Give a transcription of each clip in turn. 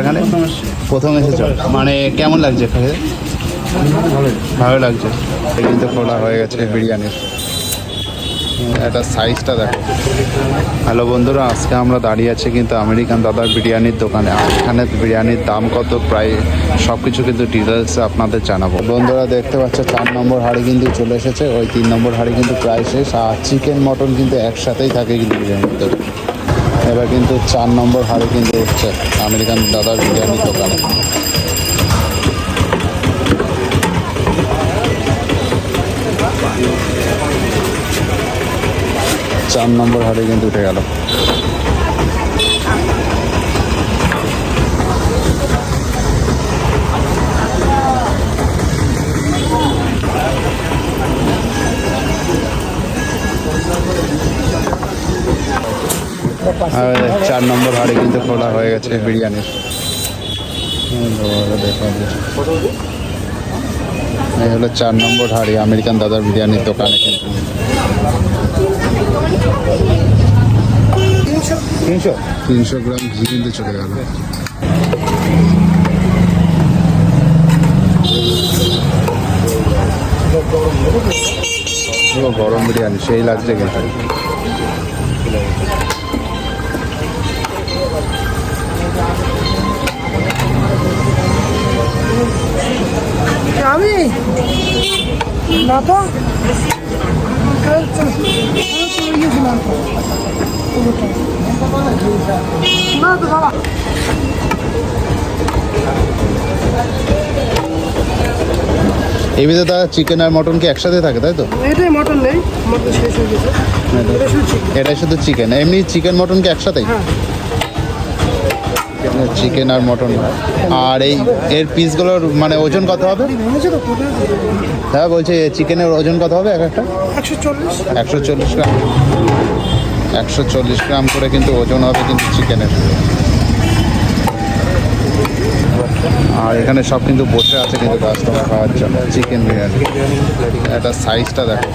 এখানে? প্রথম এসেছ। মানে কেমন লাগছে এখানে? ভালো লাগছে। কিন্তু খোলা হয়ে গেছে বিরিয়ানির এটা সাইজটা দেখো। হ্যালো বন্ধুরা আজকে আমরা দাঁড়িয়ে আছি কিন্তু আমেরিকান দাদার বিরিয়ানির দোকানে। আর এখানে বিরিয়ানির দাম কত প্রায় সব কিছু কিন্তু ডিটেলসে আপনাদের জানাব। বন্ধুরা দেখতে পাচ্ছ চার নম্বর হাড়ি কিন্তু চলে এসেছে। ওই তিন নম্বর হাড়ি কিন্তু প্রায় শেষ। আর চিকেন মটন কিন্তু একসাথেই থাকে কিন্তু বিরিয়ানির দোকানে এবার কিন্তু চার নম্বর হারে কিন্তু উঠছে আমেরিকান দাদার বিরিয়ানির দোকানে। চার নম্বর হারে কিন্তু উঠে গেল। চার নম্বর হাড়ি কিন্তু খোলা হয়ে গেছে বিরিয়ানির। এই হলো চার নম্বর হাড়ি আমেরিকান দাদার বিরিয়ানির দোকানে কিন্তু। তিনশো? তিনশো গ্রাম ঘি কিন্তু চলে গেল। গরম বিরিয়ানি সেই লাগছে কিন্তু। আমি না তো। না বাবা ভিতরে চিকেন আর মটন কি একসাথে থাকে তাই তো? এটাই মটন নেই মটন শেষ হয়ে গেছে। এটা শুধু এটাই শুধু চিকেন এমনি চিকেন মটন কি একসাথেই? হ্যাঁ। চিকেন আর মটন। আর এই এর পিসগুলোর মানে ওজন কত হবে? হ্যাঁ বলছি চিকেনের ওজন কত হবে এক একটা? একশো চল্লিশ একশো চল্লিশ গ্রাম। একশো চল্লিশ গ্রাম করে কিন্তু ওজন হবে কিন্তু চিকেনের। আর এখানে সব কিন্তু বসে আছে কিন্তু কাস্টমার খাওয়ার জন্য, চিকেন বিরিয়ানি। একটা সাইজটা দেখো।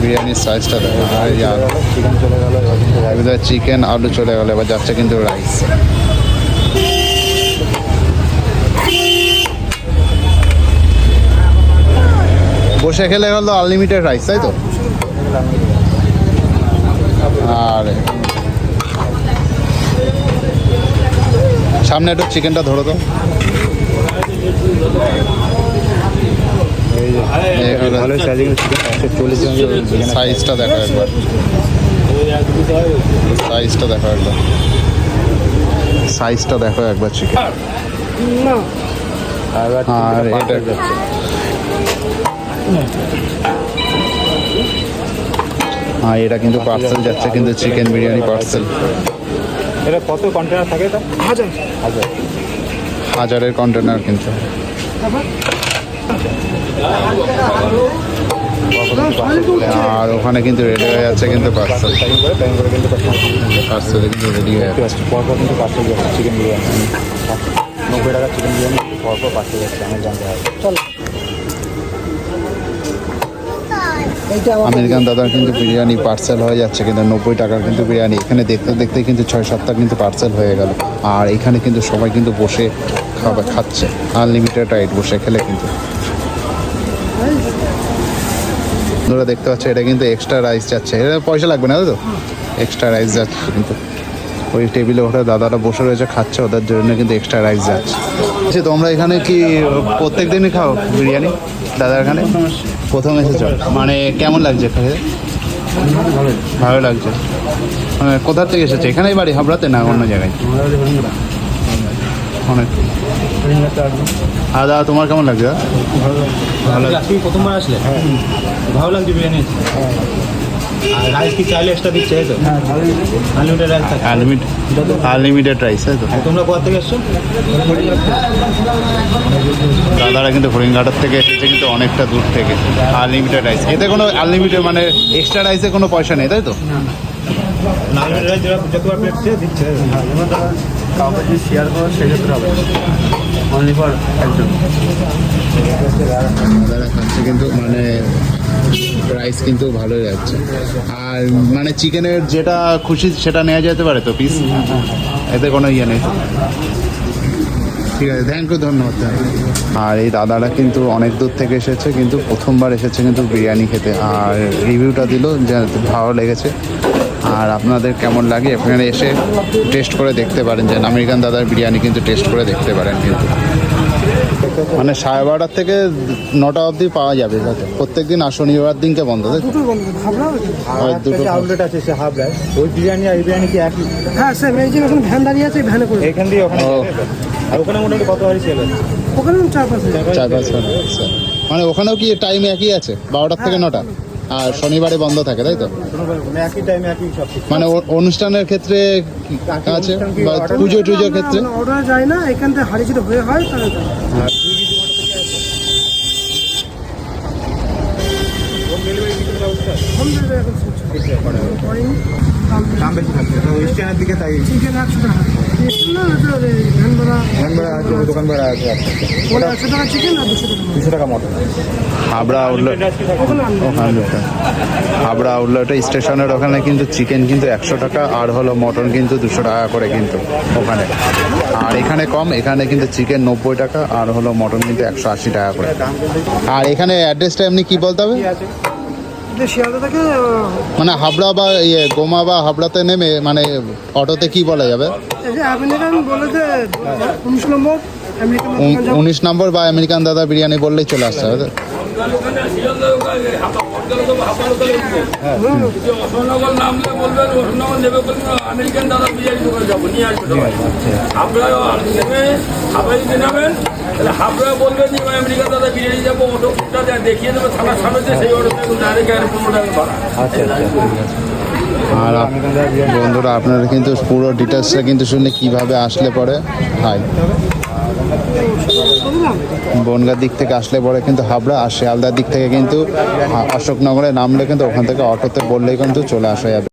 বিরিয়ানির সাইজটা দেখো। আলু এবার চিকেন আলু চলে গেলো, এবার যাচ্ছে কিন্তু রাইস বসে খেলে হলো আনলিমিটেড রাইস তাই তো? আর সামনে একটু চিকেনটা ধরো তো এই হলো ভালো সাইজিং সাইজটা দেখো একবার। সাইজটা দেখো একবার। সাইজটা দেখো একবার চিকেন আর এটা হ্যাঁ এটা কিন্তু পার্সেল যাচ্ছে কিন্তু চিকেন বিরিয়ানি পার্সেল এটা কত কন্টেনার থাকে এটা? হাজার। হাজার হাজারের কন্টেনার কিন্তু। আর ওখানে কিন্তু রেডি হয়ে যাচ্ছে কিন্তু পার্সেল পার্সেল কিন্তু রেডি হয়ে যাচ্ছে। পরপর কিন্তু পার্সেল যাচ্ছে চিকেন বিরিয়ানি। নব্বই টাকা চিকেন বিরিয়ানি পরপর পার্সেল যাচ্ছে আমার জানতে হবে চল। আমেরিকান দাদার কিন্তু বিরিয়ানি পার্সেল হয়ে যাচ্ছে কিন্তু নব্বই টাকার কিন্তু বিরিয়ানি। এখানে দেখতে দেখতে কিন্তু ছয় সাতটা কিন্তু পার্সেল হয়ে গেল। আর এখানে কিন্তু সবাই কিন্তু বসে খাবার খাচ্ছে। আনলিমিটেড রাইট বসে খেলে কিন্তু। তোমরা দেখতে পাচ্ছ, এটা কিন্তু এক্সট্রা রাইস যাচ্ছে। এটা পয়সা লাগবে না তো? এক্সট্রা রাইস যাচ্ছে কিন্তু। ওই টেবিলে ওটা দাদারা বসে রয়েছে, খাচ্ছে, ওদের জন্য কিন্তু এক্সট্রা রাইস যাচ্ছে। আচ্ছা তোমরা এখানে কি প্রত্যেক দিনই খাও বিরিয়ানি, দাদার এখানে? প্রথম এসেছ। মানে কেমন লাগছে খেয়ে ভালো লাগছে। মানে কোথা থেকে এসেছে? এখানেই বাড়ি, হাবড়াতে না অন্য জায়গায়? অনেক। আর দাদা তোমার কেমন লাগছে? ভালো। লাগছে। প্রথমবার আসলে? ভালো লাগছে বিরিয়ানি? আর রাইস কি চাইলে এক্সট্রা দিচ্ছে তো? আনলিমিটেড রাইস থাকে আনলিমিটেড আনলিমিটেড রাইস তো? আর তোমরা কোথা থেকে এসছো? দাদারা কিন্তু হরিণঘাটার থেকে এসেছে কিন্তু অনেকটা দূর থেকে। আনলিমিটেড রাইস এতে কোনো আনলিমিটেড মানে এক্সট্রা রাইসে কোনো পয়সা নেই তাই তো? আনলিমিটেড রাইস যতবার প্লেট দিচ্ছে যদি শেয়ার করো, সেক্ষেত্রে হবে অনলি ফর একজন। কিন্তু মানে প্রাইস কিন্তু ভালোই যাচ্ছে। আর মানে চিকেনের যেটা খুশি সেটা নেওয়া যেতে পারে তো পিস এতে কোনো ইয়ে নেই। ঠিক আছে থ্যাংক ইউ ধন্যবাদ আর এই দাদারা কিন্তু অনেক দূর থেকে এসেছে, কিন্তু প্রথমবার এসেছে কিন্তু বিরিয়ানি খেতে। আর রিভিউটা দিল, যে ভালো লেগেছে। আর আপনাদের কেমন লাগে এখানে এসে টেস্ট করে দেখতে পারেন যে আমেরিকান দাদার বিরিয়ানি কিন্তু টেস্ট করে দেখতে পারেন কিন্তু। মানে সাড়ে বারোটার থেকে নটা অবধি পাওয়া যাবে প্রত্যেক দিন আর শনিবার দিনকে বন্ধ তো? দুটো আউটলেট আছে সে হাফ ওই বিরিয়ানি আর বিরিয়ানি কি একই? হ্যাঁ স্যার এই যে এখন ভ্যান দাঁড়িয়ে আছে ভ্যানে করে। এইখান দিয়ে ওখানে? আর ওখানে মোটামুটি কত হারি সেল ওখানে চার পাঁচ চার পাঁচ আচ্ছা। মানে ওখানেও কি টাইম একই আছে বারোটার থেকে নটা? আর শনিবারে বন্ধ থাকে তাই তো? কোনো ব্যাপার না, একই টাইমে একই সব মানে অনুষ্ঠানের ক্ষেত্রে আছে? বা পুজো টুজোর ক্ষেত্রে? অর্ডার যায় না এখান থেকে হাড়ি যদি হয়ে হয় তাহলে দাম বেশি। থাকছে দিকে তাই। চিকেন একশো টাকা একশো না এটা ওই ভ্যান ভাড়া দোকান ভাড়া আছে দোকান ভাড়া আছে একশো টাকা চিকেন আর দুশো টাকা দুশো টাকা মটন। হাবড়া আউটলেট হাবড়া। আউটলেটে স্টেশনের ওখানে কিন্তু চিকেন কিন্তু একশো টাকা আর হলো মটন কিন্তু দুশো টাকা করে কিন্তু ওখানে। আর এখানে কম এখানে কিন্তু চিকেন নব্বই টাকা আর হলো মটন কিন্তু একশো আশি টাকা করে। আর এখানে অ্যাড্রেসটা এমনি কি বলতে হবে? শিয়ালদা থেকে মানে হাবড়া বা ইয়ে গোমা বা হাবড়াতে নেমে মানে অটোতে কি বলা যাবে উনিশ নম্বর বা আমেরিকান দাদা বিরিয়ানি বললেই চলে আসতে হবে? অশোকনগর নামলে বলবেন অশোকনগর নেবে বলবেন আমেরিকান দাদা যাব নিয়ে আসবে সবাই। তাহলে বলবেন যে দাদা বিরিয়ানি যাব অটোটা দেখিয়ে দেবে থানার সামনে যে সেই অটোটা ডাইরেক্ট আর পনেরো টাকা ভাড়া আচ্ছা আচ্ছা। আর বন্ধুরা আপনারা কিন্তু পুরো ডিটেলসটা কিন্তু শুনে কীভাবে আসলে পরে? হাই বনগার দিক থেকে আসলে পরে কিন্তু হাবড়া আর শিয়ালদার দিক থেকে কিন্তু অশোকনগরে নামলে কিন্তু ওখান থেকে অটোতে বললেই কিন্তু চলে আসা যাবে।